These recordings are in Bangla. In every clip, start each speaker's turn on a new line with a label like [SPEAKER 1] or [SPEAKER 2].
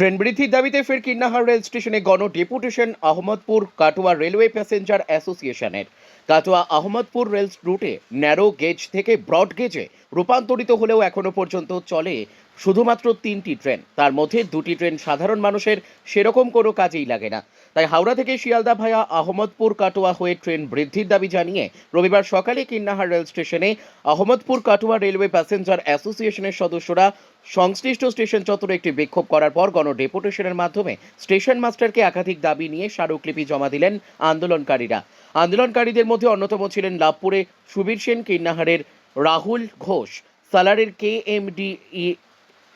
[SPEAKER 1] ট্রেন বৃদ্ধির দাবিতে ফের কিন্নাহার রেল স্টেশনে গণ deputation Ahmadpur Katwa railway passenger অ্যাসোসিয়েশনের। কাটোয়া আহমদপুর রেল রুটে ন্যারো গেজ থেকে ব্রড গেজে রূপান্তরিত হলেও এখনও পর্যন্ত চলে শুধুমাত্র তিনটি ট্রেন। তার মধ্যে দুটি ট্রেন সাধারণ মানুষের, সেরকম কোনো কাজেই লাগে না। তাই হাওড়া থেকে শিয়ালদা ভায়া আহমদপুর কাটোয়া হয়ে ট্রেন বৃদ্ধির দাবি জানিয়ে রবিবার সকালে কিন্নাহার রেল স্টেশনে আহমদপুর কাটোয়া রেলওয়ে প্যাসেঞ্জার অ্যাসোসিয়েশনের সদস্যরা সংশ্লিষ্ট স্টেশন চত্বরে একটি বিক্ষোভ করার পর গণ ডেপুটেশনের মাধ্যমে স্টেশন মাস্টারকে একাধিক দাবি নিয়ে স্মারকলিপি জমা দিলেন আন্দোলনকারীরা। আন্দোলনকারীদের মধ্যে অন্যতম ছিলেন লাভপুরে সুবীর সেন, কিন্নাহারের রাহুল ঘোষ, সালারের কে এম ডি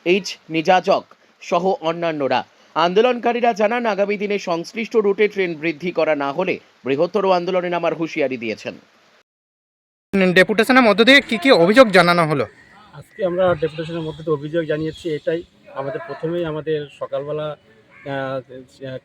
[SPEAKER 1] এইচ নিজাজক সহ অন্যান্যরা। আন্দোলনকারীরা জানান আগামী দিনে সংশ্লিষ্ট রুটে ট্রেন বৃদ্ধি করা না হলে বৃহত্তর আন্দোলনে নামার হুঁশিয়ারি দিয়েছেন।
[SPEAKER 2] ডেপুটেশনের মধ্য দিয়ে কি কি অভিযোগ জানানো হলো?
[SPEAKER 3] আজকে আমরা ডেপুটেশনের মধ্যে তো অভিযোগ জানিয়েছি এটাই। আমাদের প্রথমেই আমাদের সকালবেলা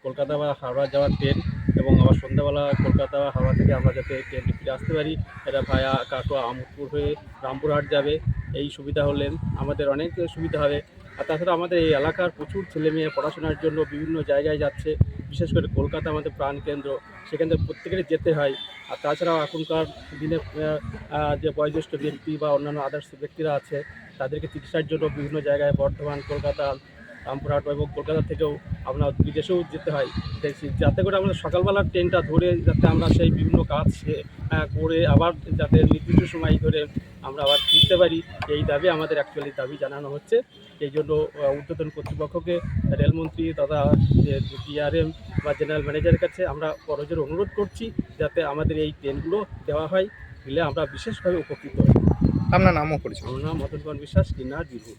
[SPEAKER 3] কলকাতা বা হাওড়া যাওয়ার ট্রেন এবং আবার সন্ধ্যাবেলা কলকাতা বা হাওড়া থেকে আমরা যাতে ট্রেনটি ফিরে আসতে পারি এটা ভায়া কাটোয়া আমুদপুর হয়ে রামপুরহাট যাবে। এই সুবিধা হলেন, আমাদের অনেক সুবিধা হবে। আর তাছাড়া আমাদের এই এলাকার প্রচুর ছেলে মেয়ে পড়াশোনার জন্য বিভিন্ন জায়গায় যাচ্ছে। বিশেষ করে কলকাতা আমাদের প্রাণকেন্দ্র সেখান থেকে প্রত্যেকেরই যেতে হয়। আর তাছাড়াও এখনকার দিনে যে বয়োজ্যেষ্ঠ ব্যক্তি বা অন্যান্য আদর্শ ব্যক্তিরা আছে, তাদেরকে চিকিৎসার জন্য বিভিন্ন জায়গায় বর্ধমান, কলকাতা রামপুরহাট এবং কলকাতা থেকেও আমরা বিদেশেও যেতে হয়। দেখছি যাতে করে আমরা সকালবেলার ট্রেনটা ধরে যাতে আমরা সেই বিভিন্ন কাজ করে আবার যাতে নির্দিষ্ট সময় ধরে আমরা আবার ফিরতে পারি। এই দাবি আমাদের অ্যাকচুয়ালি দাবি জানানো হচ্ছে। এই জন্য ঊর্ধ্বতন কর্তৃপক্ষকে রেলমন্ত্রী তথা ডিআরএম বা জেনারেল ম্যানেজারের কাছে আমরা করজোর অনুরোধ করছি যাতে আমাদের এই ট্রেনগুলো দেওয়া হয়। দিলে আমরা বিশেষভাবে উপকৃত হই।
[SPEAKER 2] আপনার নামও পরিচয়
[SPEAKER 3] আমার নাম মদন কুমার বিশ্বাস কিন্নার বীরভূম।